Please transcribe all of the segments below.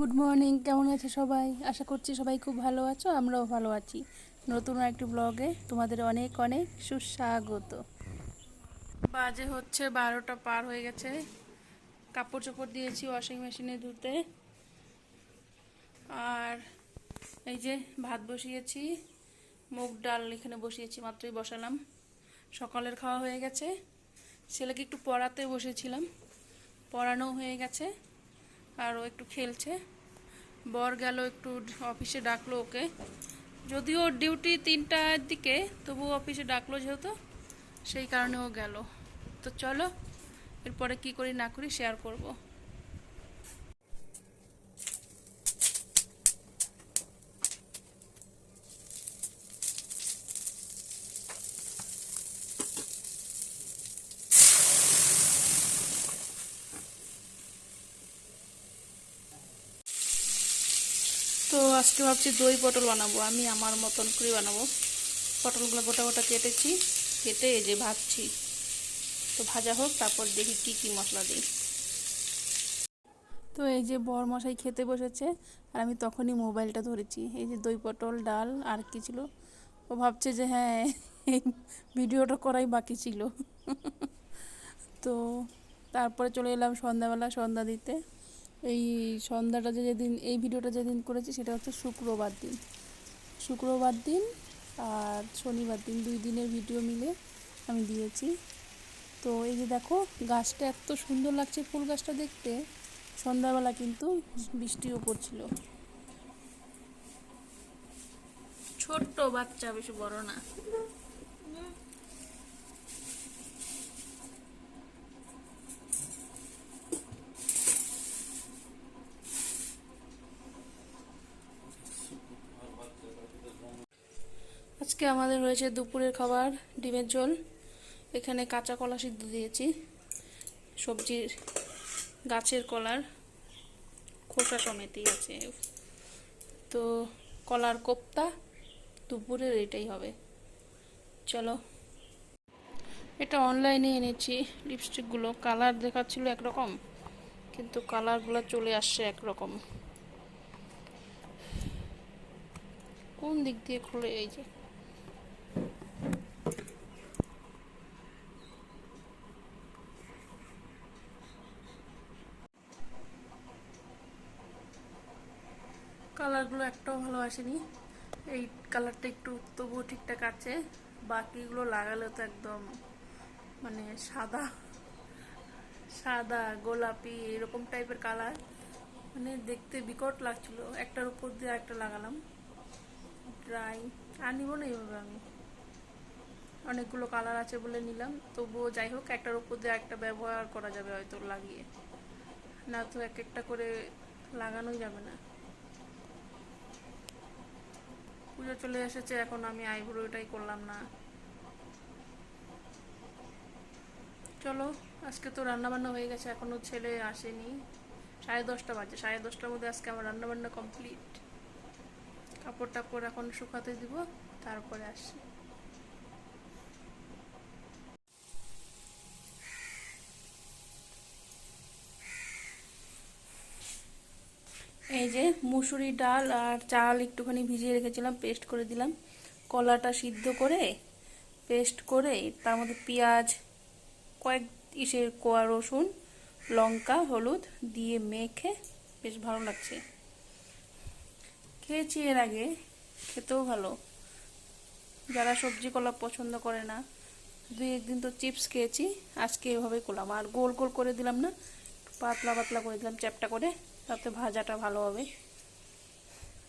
Good morning কেমন আছে সবাই? আশা করছি সবাই খুব ভালো আছো, আমরাও ভালো আছি। নতুন একটি ব্লগে তোমাদের অনেক অনেক সুস্বাগত। বাজে হচ্ছে বারোটা পার হয়ে গেছে। কাপড় চোপড় দিয়েছি ওয়াশিং মেশিনে ধুতে। আর এই যে ভাত বসিয়েছি, মুগ ডাল এখানে বসিয়েছি, মাত্রই বসালাম। সকালের খাওয়া হয়ে গেছে। ছেলেকে একটু পড়াতে বসেছিলাম পড়ানো হয়ে গেছে। আর ও একটু খেলছে। বর গেল একটু অফিসে ডাকলো ওকে। যদিও ডিউটি তিনটার দিকে তবু অফিসে ডাকলো যেহেতু, সেই কারণে ও গেল। তো চলো, এরপরে কি করি না করি শেয়ার করব তো আজকে ভাবছি দই পটল বানাবো, আমি আমার মতন করে বানাবো। পটলগুলো গোটা গোটা কেটেছি, কেটে এই যে ভাজছি। তো ভাজা হোক, তারপর দেখি কি কি মশলা দিই। তো এই যে বর মশাই খেতে বসেছে, আর আমি তখনই মোবাইলটা ধরেছি। এই যে দই পটল, ডাল, আর কি ছিল? ও ভাবছে যে হ্যাঁ ভিডিওটা করাই বাকি ছিল। তো তারপরে চলে এলাম সন্ধ্যাবেলা সন্ধ্যা দিতে। এই সন্ধ্যাটা যে যেদিন, এই ভিডিওটা যেদিন করেছি সেটা হচ্ছে শুক্রবার দিন। শুক্রবার দিন আর শনিবার দিন, দুই দিনের ভিডিও মিলে আমি দিয়েছি। তো এই যে দেখো, গাছটা এত সুন্দর লাগছে ফুল গাছটা দেখতে। সন্ধ্যাবেলা কিন্তু বৃষ্টিও পড়ছিল। ছোট্ট বাচ্চা বেশি বড় না। আজকে আমাদের হয়েছে দুপুরের খাবার, ডিমের ঝোল। এখানে কাঁচা কলা সিদ্ধ দিয়েছি, সবজির গাছের কলার খোসা সমেতই আছে। তো কলার কোপ্তা দুপুরের এটাই হবে। চলো। এটা অনলাইনে এনেছি লিপস্টিকগুলো কালার দেখাচ্ছিল একরকম, কিন্তু কালারগুলো চলে আসছে একরকম। কোন দিক দিয়ে খুলে এই যে? কালারগুলো একটাও ভালো আসেনি। এই কালারটা একটু তবুও ঠিকঠাক আছে। বাকিগুলো লাগালে তো একদম মানে সাদা সাদা, গোলাপি এরকম টাইপের কালার। মানে দেখতে বিকট লাগছিল। একটার উপর দিয়ে একটা লাগালাম। ড্রাই আর নিব না এইভাবে আমি। অনেকগুলো কালার আছে বলে নিলাম। তবুও যাই হোক, একটার উপর দিয়ে একটা ব্যবহার করা যাবে হয়তো লাগিয়ে। না তো এক একটা করে লাগানোই যাবে না। পুজো চলে এসেছে, এখন আমি আইব্রোটাই করলাম না। চলো, আজকে তো রান্নাবান্না হয়ে গেছে, এখনও ছেলে আসেনি। সাড়ে দশটা বাজে, সাড়ে দশটার মধ্যে আজকে আমার রান্নাবান্না কমপ্লিট কাপড় টাপড় এখন শুকাতে দিব, তারপরে আসি এই যে মুসুরি ডাল আর চাল একটুখানি ভিজিয়ে রেখেছিলাম, পেস্ট করে দিলাম। কলাটা সিদ্ধ করে, পেস্ট করে, তার মধ্যে পেঁয়াজ, কয়েক ইসের কোয়া রসুন, লঙ্কা, হলুদ দিয়ে মেখে বেশ ভালো লাগছে। খেয়েছি এর আগে, খেতেও ভালো। যারা সবজি কলা পছন্দ করে না দুই একদিন তো চিপস খেয়েছি, আজকে এভাবে করলাম। আর গোল গোল করে দিলাম না পাতলা পাতলা করে দিলাম চ্যাপটা করে। তাতে ভাজাটা ভালো হবে।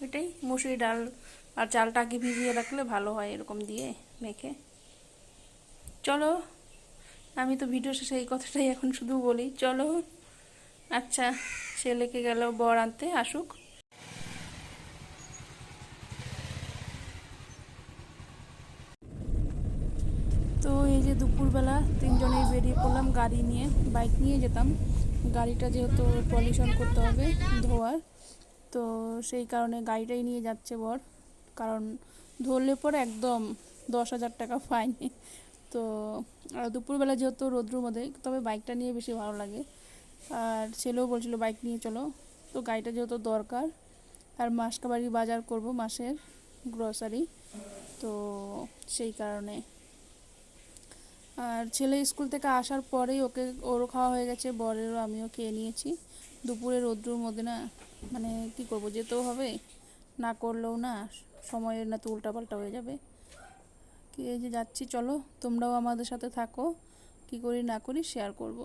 এটাই মুসুরি ডাল আর চালটা আগে ভিজিয়ে রাখলে ভালো হয় এরকম দিয়ে মেখে। চলো, আমি তো ভিডিও শেষে এই কথাটাই এখন শুধু বলি। চলো আচ্ছা ছেলেকে গেল বর আনতে, আসুক। তো এই যে দুপুরবেলা তিনজনেই বেরিয়ে পড়লাম গাড়ি নিয়ে, বাইক নিয়ে যেতাম। গাড়িটা যেহেতু পলিউশন করতে হবে, ধোয়ার, তো সেই কারণে গাড়িটাই নিয়ে যাচ্ছে বর। কারণ ধরলে পরে একদম দশ হাজার টাকা ফাইন তো, আর দুপুরবেলা যেহেতু রোদ্রুর মধ্যে, তবে বাইকটা নিয়ে বেশি ভালো লাগে। আর ছেলেও বলছিল বাইক নিয়ে চলো। তো গাড়িটা যেহেতু দরকার, আর মাসকাবারি বাজার করব মাসের গ্রসারি তো সেই কারণে আর ছেলে স্কুল থেকে আসার পরেই ওকে, ওরও খাওয়া হয়ে গেছে, বরেরও আমিও খেয়ে নিয়েছি। দুপুরে রোদ্রুর মধ্যে না মানে কি করব, যেতেও হবে, না করলেও না, সময়ের না তো উল্টাপাল্টা হয়ে যাবে। কি এই যে যাচ্ছি, চলো, তোমরাও আমাদের সাথে থাকো, কি করি না করি শেয়ার করব।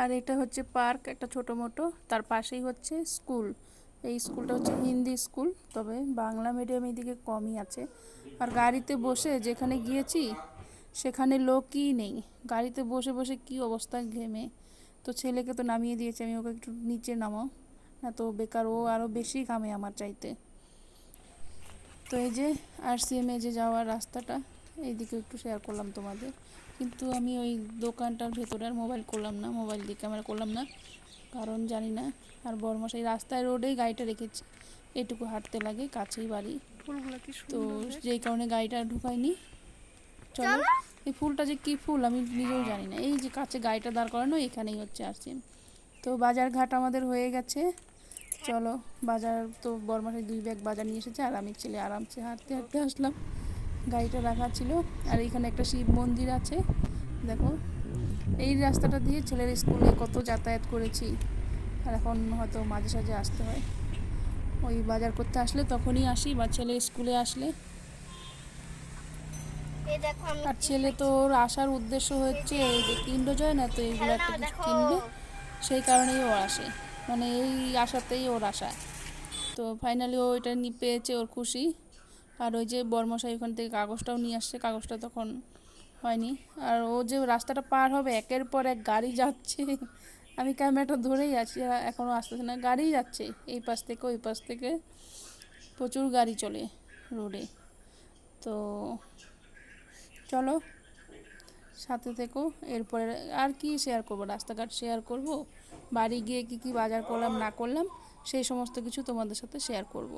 আর এটা হচ্ছে পার্ক, একটা ছোটো মোটো, তার পাশেই হচ্ছে স্কুল। এই স্কুলটা হচ্ছে হিন্দি স্কুল, তবে বাংলা মিডিয়াম এদিকে কমই আছে। আর গাড়িতে বসে যেখানে গিয়েছি, সেখানে লোকই নেই। গাড়িতে বসে বসে কি অবস্থা ঘেমে। তো ছেলেকে তো নামিয়ে দিয়েছি, আমি ওকে একটু নিচে নামাও। না তো বেকার, ও আরও বেশি ঘামে আমার চাইতে। তো এই যে আর সিএমে যে যাওয়ার রাস্তাটা, এইদিকে একটু শেয়ার করলাম তোমাদের। কিন্তু আমি ওই দোকানটার ভেতরে আর মোবাইল করলাম না মোবাইল দিয়ে ক্যামেরা করলাম না। কারণ জানি না, আর বরমশাই রাস্তায় রোডেই গাড়িটা রেখেছি। এটুকু হাঁটতে লাগে, কাছেই বাড়ি। তো যেই কারণে গাড়িটা ঢুকাইনি চলো এই ফুলটা যে কি ফুল আমি নিজেও জানি না। এই যে কাছে গাড়িটা দাঁড় করানো এখানেই হচ্ছে আসছি তো বাজার ঘাট আমাদের হয়ে গেছে। চলো বাজার তো বরমাসে দুই ব্যাগ বাজার নিয়ে এসেছে আর আমি ছেলে আরামসে হাঁটতে হাঁটতে আসলাম। গাড়িটা রাখা ছিল আর এখানে একটা শিব মন্দির আছে। দেখো এই রাস্তাটা দিয়ে ছেলের স্কুলে কত যাতায়াত করেছি। আর এখন হয়তো মাঝে সাঝে আসতে হয়। ওই বাজার করতে আসলে তখনই আসি বা ছেলে স্কুলে আসলে। আর ছেলে তো ওর আসার উদ্দেশ্য হচ্ছে এই যে কিনডো যায় না তো এইগুলো একটা কিছু কিনবে সেই কারণেই ও আসে। মানে এই আশাতেই ওর আশা তো ফাইনালি ও এটা নিয়ে পেয়েছে ওর খুশি। আর ওই যে বর্মশাই ওখান থেকে কাগজটাও নিয়ে আসছে কাগজটা তখন হয়নি। আর ও যে রাস্তাটা পার হবে একের পর এক গাড়ি যাচ্ছে। আমি ক্যামেরাটা ধরেই আছি এখনও আসতেছে না, গাড়ি যাচ্ছে। এই পাশ থেকে, ওই পাশ থেকে প্রচুর গাড়ি চলে রোডে। তো চলো, সাথে থেকো, এরপরে আর কি শেয়ার করব? রাস্তাঘাট শেয়ার করব? বাড়ি গিয়ে কি কি বাজার করলাম, না করলাম, সেই সমস্ত কিছু তোমাদের সাথে শেয়ার করব।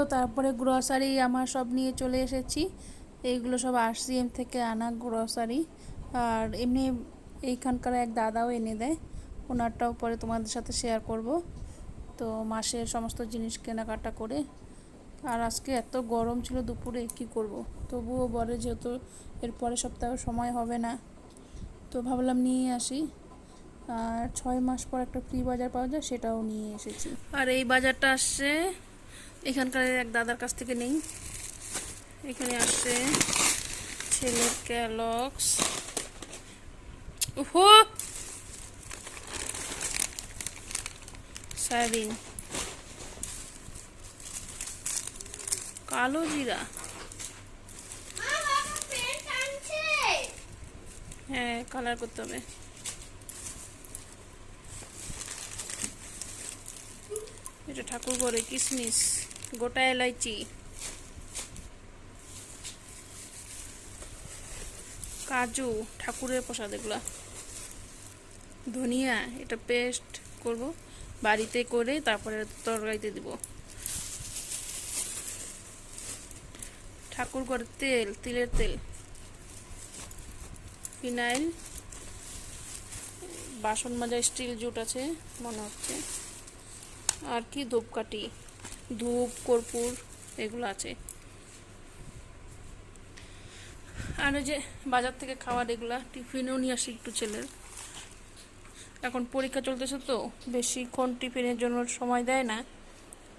তো তারপরে গ্রসারি আমার সব নিয়ে চলে এসেছি। এইগুলো সব আরসিএম থেকে আনা গ্রসারি আর এমনি এইখানকার এক দাদাও এনে দেয়। ওনারটাও পরে তোমাদের সাথে শেয়ার করব। তো মাসের সমস্ত জিনিস কেনাকাটা করে। আর আজকে এত গরম ছিল দুপুরে, কি করব? তবুও বলে যেহেতু এর পরের সপ্তাহে সময় হবে না। তো ভাবলাম নিয়ে আসি। আর ছয় মাস পর একটা ফ্রি বাজার পাওয়া যায়, সেটাও নিয়ে এসেছি। আর এই বাজারটা আসছে এখানকার এক দাদার কাছ থেকে নেই। এখানে আসছে ছেলের ক্যালক্স ওহো! সয়াবিন। কালো জিরা। হ্যাঁ কালার করতে হবে। এটা ঠাকুর করে কিশমিশ গোটা এলাইচি। কাজু, ঠাকুরের প্রসাদ এগুলা। ধনিয়া, এটা পেস্ট করব, বাড়িতে করে তারপরে তরকারিতে দিব। ঠাকুর করে তেল, তিলের তেল। ফিনাইল, বাসন মাজা স্টিল জুট আছে, মনে হচ্ছে। আর কি ধূপকাঠি। ধূপ, কর্পূর এগুলো আছে। আর ওই যে বাজার থেকে খাবার এগুলা টিফিনেও নিয়ে আসি একটু ছেলের। এখন পরীক্ষা চলতেছে তো বেশিক্ষণ টিফিনের জন্য সময় দেয় না,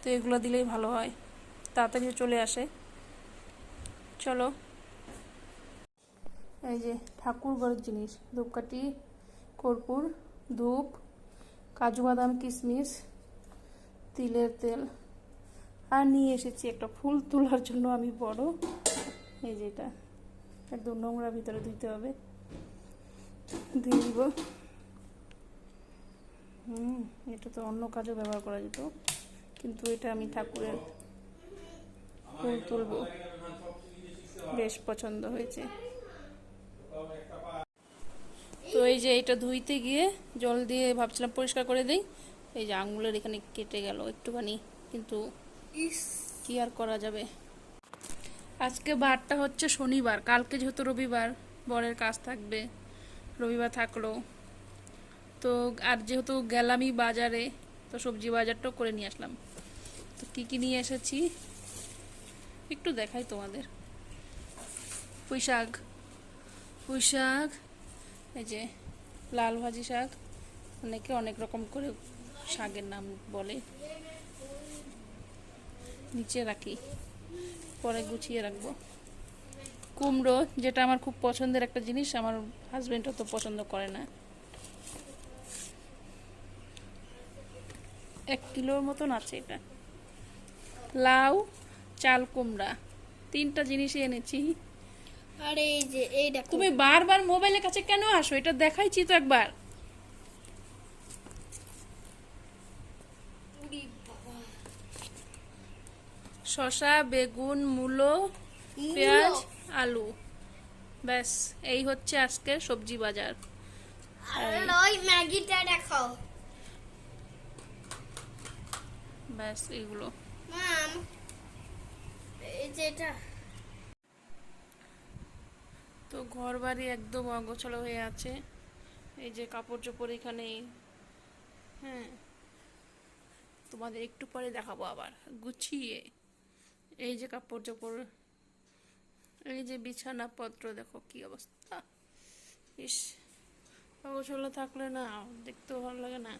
তো এগুলো দিলেই ভালো হয়। তাড়াতাড়ি চলে আসে। চলো। এই যে ঠাকুর ঘরের জিনিস, ধূপকাঠি, কর্পূর, ধূপ, কাজু বাদাম কিশমিশ তিলের তেল। আর নিয়ে এসেছি একটা ফুল তোলার জন্য আমি বড়। এই যে এটা। একদম নোংরা ভিতরে ধুইতে হবে। দিয়ে দিব। হুম, এটা তো অন্য কাজে ব্যবহার করা যেত। কিন্তু এটা আমি ঠাকুরের ফুল তুলব। বেশ পছন্দ হয়েছে। তো এই যে এটা ধুইতে গিয়ে জল দিয়ে ভাবছিলাম পরিষ্কার করে দিই। এই যে আঙুলের এখানে কেটে গেল একটুখানি। কিন্তু কি আর করা যাবে? আজকে বারটা হচ্ছে শনিবার, কালকে যেহেতু রবিবার, বরের কাজ থাকবে, রবিবার থাকল। তো আর যেহেতু গেলামই বাজারে, তো সবজি বাজারটাও করে নিয়ে আসলাম। তো কী কী নিয়ে এসেছি? একটু দেখাই তোমাদের। পুঁই শাক পুঁই শাক এই যে লাল ভাজি শাক, অনেকে অনেক রকম করে শাকের নাম বলে। নিচে রাখি। পরে গুছিয়ে রাখব। কুমড়ো যেটা আমার খুব পছন্দের একটা জিনিস আমার হাজবেন্ড অত পছন্দ করে না। এক কিলোর মতন আছে এটা। লাউ চাল কুমড়া তিনটা জিনিসই এনেছি। আর এই যে এই দেখো। তুমি বারবার মোবাইলের কাছে কেন আসো? এটা দেখাইছি তো একবার। শসা বেগুন মূলো পেঁয়াজ আলু। ব্যাস এই হচ্ছে আজকের সবজি বাজার। ওই ম্যাগিটা দেখো ব্যাস এইগুলো। তো ঘর বাড়ি একদম অগোছালো হয়ে আছে। এই যে কাপড় চোপড় এখানে। হ্যাঁ। তোমাদের একটু পরে দেখাবো আবার। গুছিয়ে। এই যে কাপড় চোপড় এই যে বিছানাপত্র, দেখো কি অবস্থা। ইস, অগোছালো থাকলে না, দেখতেও ভালো লাগে না।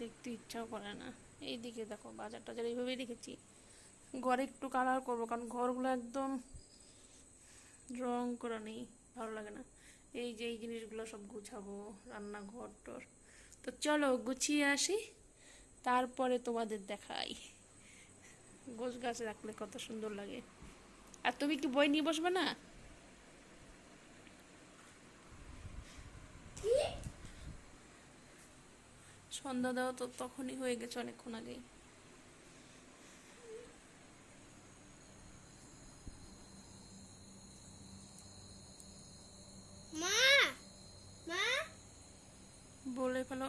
দেখতে ইচ্ছাও করে না। এই দিকে দেখো বাজার টাজার এইভাবেই রেখেছি। ঘরে একটু কালার করব, কারণ ঘরগুলো একদম রং করা নেই, ভালো লাগে না। এই যে এই জিনিসগুলো সব গুছাবো রান্নাঘর টর তো চলো গুছিয়ে আসি, তারপরে তোমাদের দেখাই। গোছ গাছ রাখলে কত সুন্দর লাগে। আর তুমি কি বই নিয়ে বসবে না? সন্ধ্যা দেওয়া তো তখনই হয়ে গেছে অনেকক্ষণ আগেই। মা! বলে ফেলো।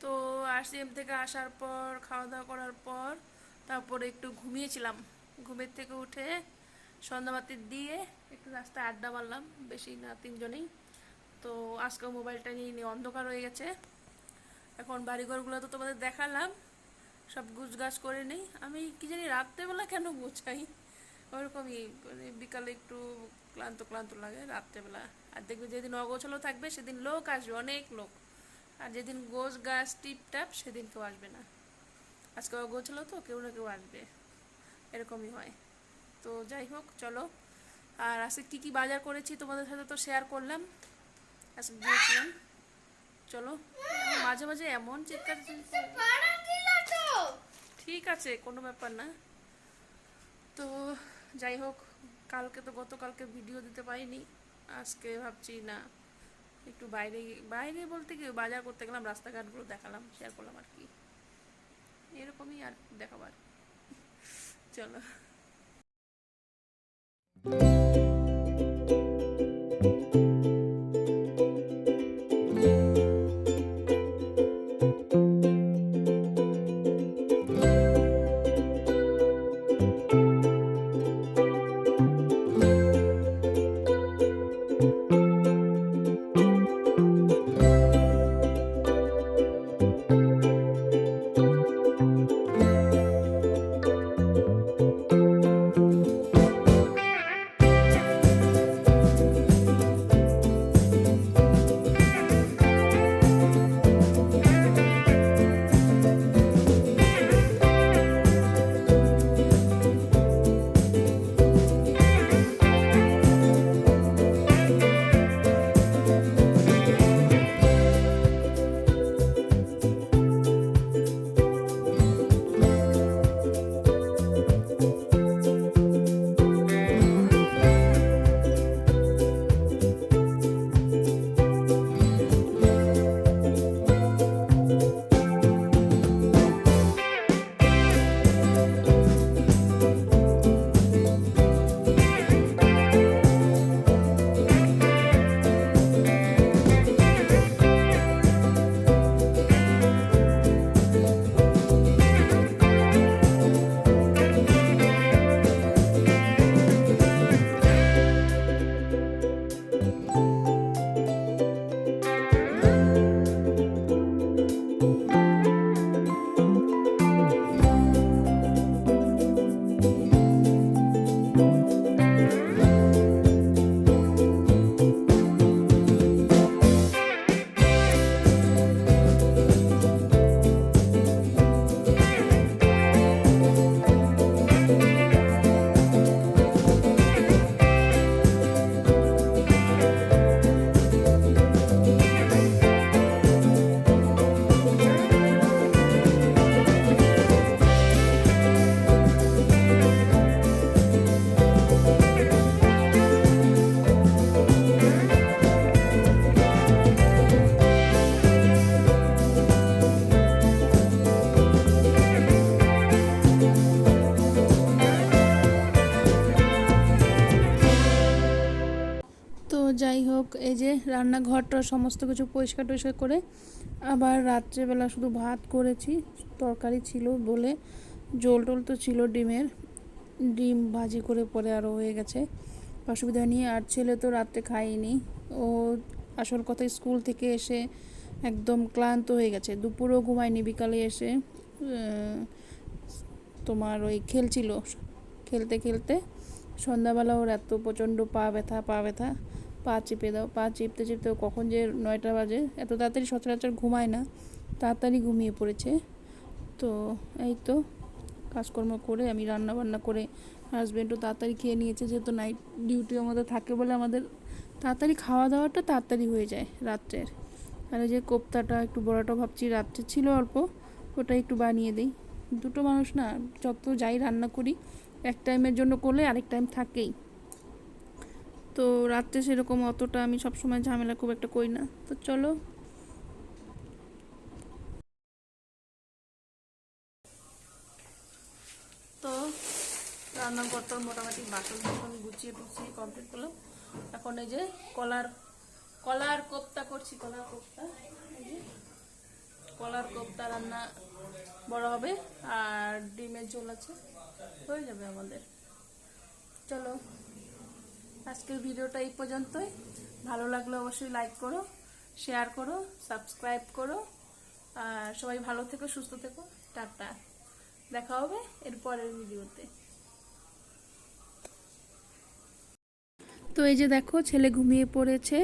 তো আরসিএম থেকে আসার পর খাওয়া দাওয়া করার পর তারপরে একটু ঘুমিয়েছিলাম। ঘুমের থেকে উঠে সন্ধ্যাবাতি দিয়ে একটু রাস্তায় আড্ডা মারলাম, বেশি না, তিনজনেই। তো আজকে মোবাইলটা নিয়ে নিয়ে অন্ধকার হয়ে গেছে। এখন বাড়িঘরগুলো তো তোমাদের দেখালাম, সব গুছগাছ করে নেই। আমি কি জানি রাত্রেবেলা কেন গোছাই? ওরকমই মানে বিকালে একটু ক্লান্ত ক্লান্ত লাগে রাত্রেবেলা। আর দেখবে যেদিন অগোছালো থাকবে, সেদিন লোক আসবে, অনেক লোক। আর যেদিন গোছ গাছ টিপ টাপ সেদিন কেউ আসবে না। আজকে অগোছালো তো, কেউ না কেউ আসবে। এরকমই হয়। তো যাই হোক, চলো। আর আজকে কী কী বাজার করেছি তোমাদের সাথে তো শেয়ার করলাম। আজকে গিয়েছিলাম চলো, মাঝে মাঝে এমন চিৎকার ঠিক আছে, কোনো ব্যাপার না। তো যাই হোক, কালকে তো গতকালকে ভিডিও দিতে পারিনি। আজকে ভাবছি না, একটু বাইরে বাইরে বলতে কি, বাজার করতে গেলাম, রাস্তাঘাটগুলো দেখালাম শেয়ার করলাম আর কি। এরকমই আর দেখাবার। চলো। রান্নাঘরটা সমস্ত কিছু পরিষ্কার টরিষ্কার করে আবার রাত্রেবেলা শুধু ভাত করেছি, তরকারি ছিল বলে, জোল টোল তো ছিল ডিমের, ডিম ভাজি করে পরে আরও হয়ে গেছে। অসুবিধা নেই, আর ছেলে তো রাত্রে খায়নি। ও আসল কথা স্কুল থেকে এসে একদম ক্লান্ত হয়ে গেছে। দুপুরও ঘুমায়নি, বিকালে এসে তোমার ওই খেলছিল। খেলতে খেলতে সন্ধ্যাবেলা ওর এত প্রচণ্ড পা ব্যথা পা ব্যথা। পা চেপে দাও, পা চিপতে চিপতে কখন যে নয়টা বাজে, এত তাড়াতাড়ি সচরাচর ঘুমায় না, তাড়াতাড়ি ঘুমিয়ে পড়েছে। তো এই তো কাজকর্ম করে আমি রান্না বান্না করে হাজব্যান্ডও তাড়াতাড়ি খেয়ে নিয়েছে, যেহেতু নাইট ডিউটি আমাদের থাকে বলে আমাদের তাড়াতাড়ি খাওয়া দাওয়াটা তাড়াতাড়ি হয়ে যায় রাত্রের। আর যে কোপ্তাটা, একটু বড়াটা ভাবছি, রাত্রে ছিল অল্প, ওটা একটু বানিয়ে দিই। দুটো মানুষ না, যত যাই রান্না করি, এক টাইমের জন্য করলে আরেক টাইম থাকেই। তো রাত্রে সেরকম অতটা আমি সবসময় ঝামেলা খুব একটা করি না। তো চলো। তো রান্নাঘরটার মোটামুটি বাসন বাসন গুছিয়ে টুছিয়ে কমপ্লিট করলাম। এখন এই যে কলার কলার কোপ্তা করছি, কলার কোপ্তা। কলার কোপ্তা রান্না বড় হবে, আর ডিমের ঝোল আছে। হয়ে যাবে আমাদের। চলো। আজকের ভিডিওটা এই পর্যন্তই। ভালো লাগলে অবশ্যই লাইক করো শেয়ার করো সাবস্ক্রাইব করো। আর সবাই ভালো থেকো, সুস্থ থেকো। টাটা। দেখা হবে এর পরের ভিডিওতে। তো এই যে দেখো, ছেলে ঘুমিয়ে পড়েছে।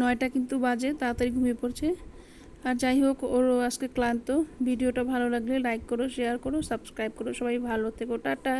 নয়টা কিন্তু বাজে, তাড়াতাড়ি ঘুমিয়ে পড়ছে। আর যাই হোক, ওরও আজকে ক্লান্ত। ভিডিওটা ভালো লাগলে লাইক করো শেয়ার করো সাবস্ক্রাইব করো। সবাই ভালো থেকো। টাটা।